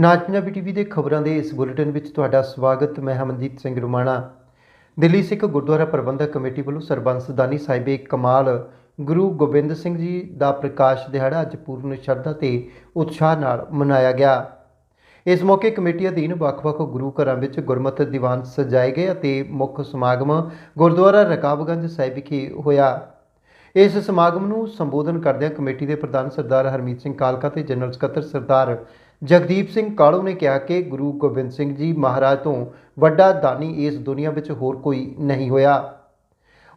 ਨਾਚ ਪੰਜਾਬੀ ਟੀਵੀ ਦੇ ਖਬਰਾਂ ਦੇ ਇਸ ਬੁਲੇਟਿਨ ਵਿੱਚ ਤੁਹਾਡਾ ਸਵਾਗਤ, ਮੈਂ ਹਮਨਜੀਤ ਸਿੰਘ ਰੁਮਾਣਾ। ਦਿੱਲੀ ਸਿੱਖ ਗੁਰਦੁਆਰਾ ਪ੍ਰਬੰਧਕ ਕਮੇਟੀ ਵੱਲੋਂ ਸਰਬੰਸ ਦਾਨੀ ਸਾਹਿਬੇ ਕਮਾਲ, ਗੁਰੂ ਗੋਬਿੰਦ ਸਿੰਘ ਜੀ ਦਾ ਪ੍ਰਕਾਸ਼ ਦਿਹਾੜਾ ਅੱਜ ਪੂਰਨ ਸ਼ਰਧਾ ਤੇ ਉਤਸ਼ਾਹ ਨਾਲ ਮਨਾਇਆ ਗਿਆ। ਇਸ ਮੌਕੇ ਕਮੇਟੀ ਅਧੀਨ ਵੱਖ-ਵੱਖ ਗੁਰੂ ਘਰਾਂ ਵਿੱਚ ਗੁਰਮਤਿ ਦੀਵਾਨ ਸਜਾਏ ਗਏ ਅਤੇ ਮੁੱਖ ਸਮਾਗਮ ਗੁਰਦੁਆਰਾ ਰਕਾਬਗੰਜ ਸਾਹਿਬ ਵਿਖੇ ਹੋਇਆ। ਇਸ ਸਮਾਗਮ ਨੂੰ ਸੰਬੋਧਨ ਕਰਦਿਆਂ ਕਮੇਟੀ ਦੇ ਪ੍ਰਧਾਨ ਸਰਦਾਰ ਹਰਮੀਤ ਸਿੰਘ ਕਾਲਕਾ ਤੇ ਜਨਰਲ ਸਕੱਤਰ ਸਰਦਾਰ ਜਗਦੀਪ ਸਿੰਘ ਕਾਲੂ ਨੇ ਕਿਹਾ ਕਿ ਗੁਰੂ ਗੋਬਿੰਦ ਸਿੰਘ ਜੀ ਮਹਾਰਾਜ ਤੋਂ ਵੱਡਾ ਦਾਨੀ ਇਸ ਦੁਨੀਆ ਵਿੱਚ ਹੋਰ ਕੋਈ ਨਹੀਂ ਹੋਇਆ।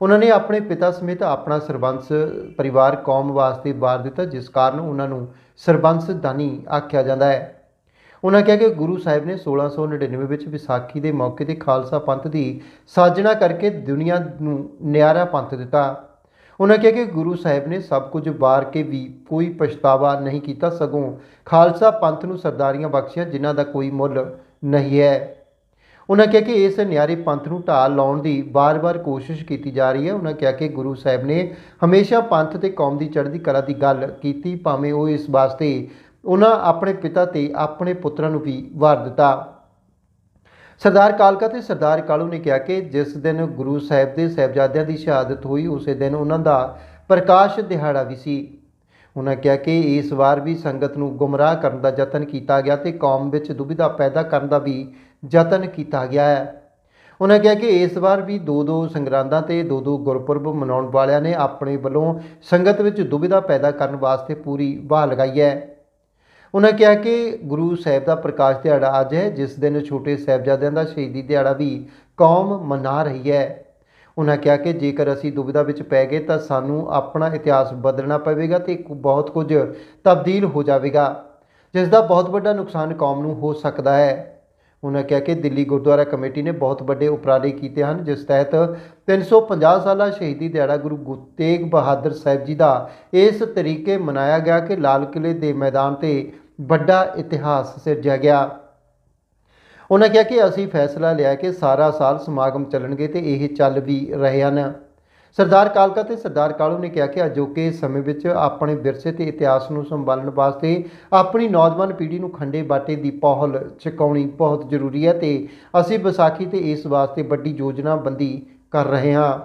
ਉਹਨਾਂ ਨੇ ਆਪਣੇ ਪਿਤਾ ਸਮੇਤ ਆਪਣਾ ਸਰਬੰਸ ਪਰਿਵਾਰ ਕੌਮ ਵਾਸਤੇ ਵਾਰ ਦਿੱਤਾ, ਜਿਸ ਕਾਰਨ ਉਹਨਾਂ ਨੂੰ ਸਰਬੰਸ ਦਾਨੀ ਆਖਿਆ ਜਾਂਦਾ ਹੈ। ਉਹਨਾਂ ਕਿਹਾ ਕਿ ਗੁਰੂ ਸਾਹਿਬ ਨੇ 1699 ਵਿੱਚ ਵਿਸਾਖੀ ਦੇ ਮੌਕੇ ਤੇ ਖਾਲਸਾ ਪੰਥ ਦੀ ਸਾਜਣਾ ਕਰਕੇ ਦੁਨੀਆ ਨੂੰ ਨਿਆਰਾ ਪੰਥ ਦਿੱਤਾ। ਉਹਨਾਂ ਕਿਹਾ ਕਿ ਗੁਰੂ ਸਾਹਿਬ ਨੇ ਸਭ ਕੁਝ ਵਾਰ ਕੇ ਵੀ ਕੋਈ ਪਛਤਾਵਾ ਨਹੀਂ ਕੀਤਾ, ਸਗੋਂ ਖਾਲਸਾ ਪੰਥ ਨੂੰ ਸਰਦਾਰੀਆਂ ਬਖਸ਼ੀਆਂ ਜਿਨ੍ਹਾਂ ਦਾ ਕੋਈ ਮੁੱਲ ਨਹੀਂ ਹੈ। ਉਹਨਾਂ ਕਿਹਾ ਕਿ ਇਸ ਨਿਆਰੇ ਪੰਥ ਨੂੰ ਢਾਲ ਲਾਉਣ ਦੀ ਬਾਰ-ਬਾਰ ਕੋਸ਼ਿਸ਼ ਕੀਤੀ ਜਾ ਰਹੀ ਹੈ। ਉਹਨਾਂ ਕਿਹਾ ਕਿ ਗੁਰੂ ਸਾਹਿਬ ਨੇ ਹਮੇਸ਼ਾ ਪੰਥ ਤੇ ਕੌਮ ਦੀ ਚੜ੍ਹਦੀ ਕਲਾ ਦੀ ਗੱਲ ਕੀਤੀ, ਭਾਵੇਂ ਉਹ ਇਸ ਵਾਸਤੇ ਉਹਨਾਂ ਆਪਣੇ ਪਿਤਾ ਤੇ ਆਪਣੇ ਪੁੱਤਰਾਂ ਨੂੰ ਵੀ ਵਾਰ ਦਿੱਤਾ। ਸਰਦਾਰ ਕਾਲਕਾ ਤੇ ਸਰਦਾਰ ਕਾਲੂ ਨੇ ਕਿਹਾ ਕਿ ਜਿਸ ਦਿਨ ਗੁਰੂ ਸਾਹਿਬ ਦੇ ਸਾਹਿਬਜ਼ਾਦਿਆਂ ਦੀ ਸ਼ਹਾਦਤ ਹੋਈ, ਉਸੇ ਦਿਨ ਉਹਨਾਂ ਦਾ ਪ੍ਰਕਾਸ਼ ਦਿਹਾੜਾ ਵੀ ਸੀ। ਉਹਨਾਂ ਕਿਹਾ ਕਿ ਇਸ ਵਾਰ ਵੀ ਸੰਗਤ ਨੂੰ ਗੁੰਮਰਾਹ ਕਰਨ ਦਾ ਯਤਨ ਕੀਤਾ ਗਿਆ ਤੇ ਕੌਮ ਵਿੱਚ ਦੁਬਿਧਾ ਪੈਦਾ ਕਰਨ ਦਾ ਵੀ ਯਤਨ ਕੀਤਾ ਗਿਆ ਹੈ। ਉਹਨਾਂ ਕਿਹਾ ਕਿ ਇਸ ਵਾਰ ਵੀ ਦੋ ਦੋ ਸੰਗਰਾਂਦਾਂ ਤੇ ਦੋ ਦੋ ਗੁਰਪੁਰਬ ਮਨਾਉਣ ਵਾਲਿਆਂ ਨੇ ਆਪਣੇ ਵੱਲੋਂ ਸੰਗਤ ਵਿੱਚ ਦੁਬਿਧਾ ਪੈਦਾ ਕਰਨ ਵਾਸਤੇ ਪੂਰੀ ਵਾਹ ਲਗਾਈ ਹੈ। ਉਹਨਾਂ ਕਿਹਾ ਕਿ ਗੁਰੂ ਸਾਹਿਬ ਦਾ ਪ੍ਰਕਾਸ਼ ਦਿਹਾੜਾ ਅੱਜ ਹੈ, ਜਿਸ ਦਿਨ ਛੋਟੇ ਸਾਹਿਬਜ਼ਾਦਿਆਂ ਦਾ ਸ਼ਹੀਦੀ ਦਿਹਾੜਾ ਵੀ ਕੌਮ ਮਨਾ ਰਹੀ ਹੈ। ਉਹਨਾਂ ਕਿਹਾ ਕਿ ਜੇਕਰ ਅਸੀਂ ਦੁਬਿਧਾ ਵਿੱਚ ਪੈ ਗਏ ਤਾਂ ਸਾਨੂੰ ਆਪਣਾ ਇਤਿਹਾਸ ਬਦਲਣਾ ਪਵੇਗਾ ਤੇ ਬਹੁਤ ਕੁਝ ਤਬਦੀਲ ਹੋ ਜਾਵੇਗਾ, ਜਿਸ ਦਾ ਬਹੁਤ ਵੱਡਾ ਨੁਕਸਾਨ ਕੌਮ ਨੂੰ ਹੋ ਸਕਦਾ ਹੈ। ਉਹਨਾਂ ਕਿਹਾ ਕਿ ਦਿੱਲੀ ਗੁਰਦੁਆਰਾ ਕਮੇਟੀ ਨੇ ਬਹੁਤ ਵੱਡੇ ਉਪਰਾਲੇ ਕੀਤੇ ਹਨ, ਜਿਸ ਤਹਿਤ 350 ਸਾਲਾ ਸ਼ਹੀਦੀ ਦਿਹਾੜਾ ਗੁਰੂ ਗੁ- ਤੇਗ ਬਹਾਦਰ ਸਾਹਿਬ ਜੀ ਦਾ ਇਸ ਤਰੀਕੇ ਮਨਾਇਆ ਗਿਆ ਕਿ ਲਾਲ ਕਿਲੇ ਦੇ ਮੈਦਾਨ ਤੇ ਵੱਡਾ ਇਤਿਹਾਸ ਸਿਰਜਿਆ ਗਿਆ। ਉਹਨਾਂ ਕਿਹਾ ਕਿ ਅਸੀਂ ਫੈਸਲਾ ਲਿਆ ਕਿ ਸਾਰਾ ਸਾਲ ਸਮਾਗਮ ਚੱਲਣਗੇ ਤੇ ਇਹ ਚੱਲ ਵੀ ਰਹੇ ਹਨ। ਸਰਦਾਰ ਕਾਲਕਾ ਤੇ ਸਰਦਾਰ ਕਾਲੂ ਨੇ ਕਿਹਾ ਕਿ ਅਜੋਕੇ ਸਮੇਂ ਵਿੱਚ ਆਪਣੇ ਵਿਰਸੇ ਤੇ ਇਤਿਹਾਸ ਨੂੰ ਸੰਭਾਲਣ ਵਾਸਤੇ ਆਪਣੀ ਨੌਜਵਾਨ ਪੀੜ੍ਹੀ ਨੂੰ ਖੰਡੇ ਬਾਟੇ ਦੀ ਪਹੁਲ ਚੁਕਾਉਣੀ ਬਹੁਤ ਜ਼ਰੂਰੀ ਹੈ ਤੇ ਅਸੀਂ ਵਿਸਾਖੀ ਤੇ ਇਸ ਵਾਸਤੇ ਵੱਡੀ ਯੋਜਨਾਬੰਦੀ ਕਰ ਰਹੇ ਹਾਂ।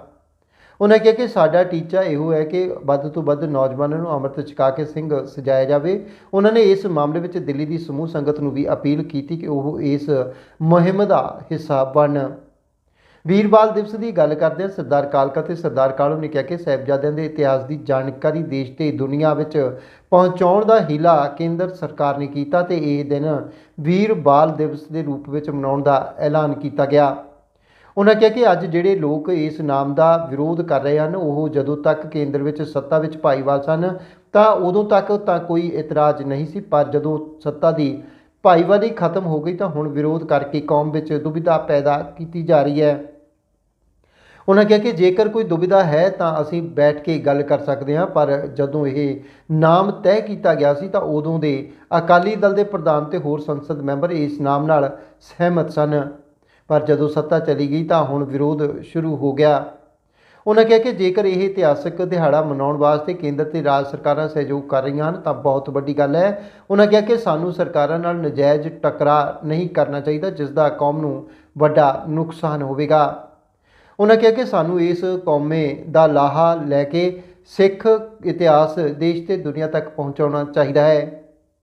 ਉਹਨਾਂ ਕਿਹਾ ਕਿ ਸਾਡਾ ਟੀਚਾ ਇਹੋ ਹੈ ਕਿ ਵੱਧ ਤੋਂ ਵੱਧ ਨੌਜਵਾਨਾਂ ਨੂੰ ਅੰਮ੍ਰਿਤ ਛਕਾ ਕੇ ਸਿੰਘ ਸਜਾਇਆ ਜਾਵੇ। ਉਹਨਾਂ ਨੇ ਇਸ ਮਾਮਲੇ ਵਿੱਚ ਦਿੱਲੀ ਦੀ ਸਮੂਹ ਸੰਗਤ ਨੂੰ ਵੀ ਅਪੀਲ ਕੀਤੀ ਕਿ ਉਹ ਇਸ ਮੁਹਿੰਮ ਦਾ ਹਿੱਸਾ ਬਣਨ ਵੀਰਵਾਲ ਦਿਵਸ ਦੀ ਗੱਲ ਕਰਦੇ ਸਰਦਾਰ ਕਾਲਕਾ ਤੇ ਸਰਦਾਰ ਕਾਲੂ ਨੇ ਕਿਹਾ ਕਿ ਸਾਹਿਬਜ਼ਾਦਿਆਂ ਦੇ ਇਤਿਹਾਸ ਦੀ ਜਾਣਕਾਰੀ ਦੇਸ਼ ਤੇ ਦੁਨੀਆ ਵਿੱਚ ਪਹੁੰਚਾਉਣ ਦਾ ਹੀਲਾ ਕੇਂਦਰ ਸਰਕਾਰ ਨੇ ਕੀਤਾ ਤੇ ਇਹ ਦਿਨ ਵੀਰ ਬਾਲ ਦਿਵਸ ਦੇ ਰੂਪ ਵਿੱਚ ਮਨਾਉਣ ਦਾ ਐਲਾਨ ਕੀਤਾ ਗਿਆ। ਉਹਨਾਂ ਕਿਹਾ ਕਿ ਅੱਜ ਜਿਹੜੇ ਲੋਕ ਇਸ ਨਾਮ ਦਾ ਵਿਰੋਧ ਕਰ ਰਹੇ ਹਨ, ਉਹ ਜਦੋਂ ਤੱਕ ਕੇਂਦਰ ਵਿੱਚ ਸੱਤਾ ਵਿੱਚ ਭਾਈਵਾਲ ਸਨ, ਤਾਂ ਉਦੋਂ ਤੱਕ ਤਾਂ ਕੋਈ ਇਤਰਾਜ਼ ਨਹੀਂ ਸੀ, ਪਰ ਜਦੋਂ ਸੱਤਾ ਦੀ ਭਾਈਵਾਲੀ ਖਤਮ ਹੋ ਗਈ ਤਾਂ ਹੁਣ ਵਿਰੋਧ ਕਰਕੇ ਕੌਮ ਵਿੱਚ ਦੁਬਿਧਾ ਪੈਦਾ ਕੀਤੀ ਜਾ ਰਹੀ ਹੈ। ਉਹਨਾਂ ਕਿਹਾ ਕਿ ਜੇਕਰ ਕੋਈ ਦੁਬਿਧਾ ਹੈ ਤਾਂ ਅਸੀਂ ਬੈਠ ਕੇ ਗੱਲ ਕਰ ਸਕਦੇ ਹਾਂ, ਪਰ ਜਦੋਂ ਇਹ ਨਾਮ ਤੈਅ ਕੀਤਾ ਗਿਆ ਸੀ ਤਾਂ ਉਦੋਂ ਦੇ ਅਕਾਲੀ ਦਲ ਦੇ ਪ੍ਰਧਾਨ ਤੇ ਹੋਰ ਸੰਸਦ ਮੈਂਬਰ ਇਸ ਨਾਮ ਨਾਲ ਸਹਿਮਤ ਸਨ। ਪਰ ਜਦੋਂ ਸੱਤਾ ਚਲੀ ਗਈ ਤਾਂ ਹੁਣ ਵਿਰੋਧ ਸ਼ੁਰੂ ਹੋ ਗਿਆ। ਉਹਨਾਂ ਕਿਹਾ ਕਿ ਜੇਕਰ ਇਹ ਇਤਿਹਾਸਕ ਦਿਹਾੜਾ ਮਨਾਉਣ ਵਾਸਤੇ ਕੇਂਦਰ ਤੇ ਰਾਜ ਸਰਕਾਰਾਂ ਸਹਿਯੋਗ ਕਰ ਰਹੀਆਂ ਹਨ ਤਾਂ ਬਹੁਤ ਵੱਡੀ ਗੱਲ ਹੈ। ਉਹਨਾਂ ਕਿਹਾ ਕਿ ਸਾਨੂੰ ਸਰਕਾਰਾਂ ਨਾਲ ਨਜਾਇਜ਼ ਟਕਰਾਅ ਨਹੀਂ ਕਰਨਾ ਚਾਹੀਦਾ, ਜਿਸ ਦਾ ਕੌਮ ਨੂੰ ਵੱਡਾ ਨੁਕਸਾਨ ਹੋਵੇਗਾ। ਉਹਨਾਂ ਕਿਹਾ ਕਿ ਸਾਨੂੰ ਇਸ ਕੌਮੇ ਦਾ ਲਾਹਾ ਲੈ ਕੇ ਸਿੱਖ ਇਤਿਹਾਸ ਦੇਸ਼ ਤੇ ਦੁਨੀਆ ਤੱਕ ਪਹੁੰਚਾਉਣਾ ਚਾਹੀਦਾ ਹੈ।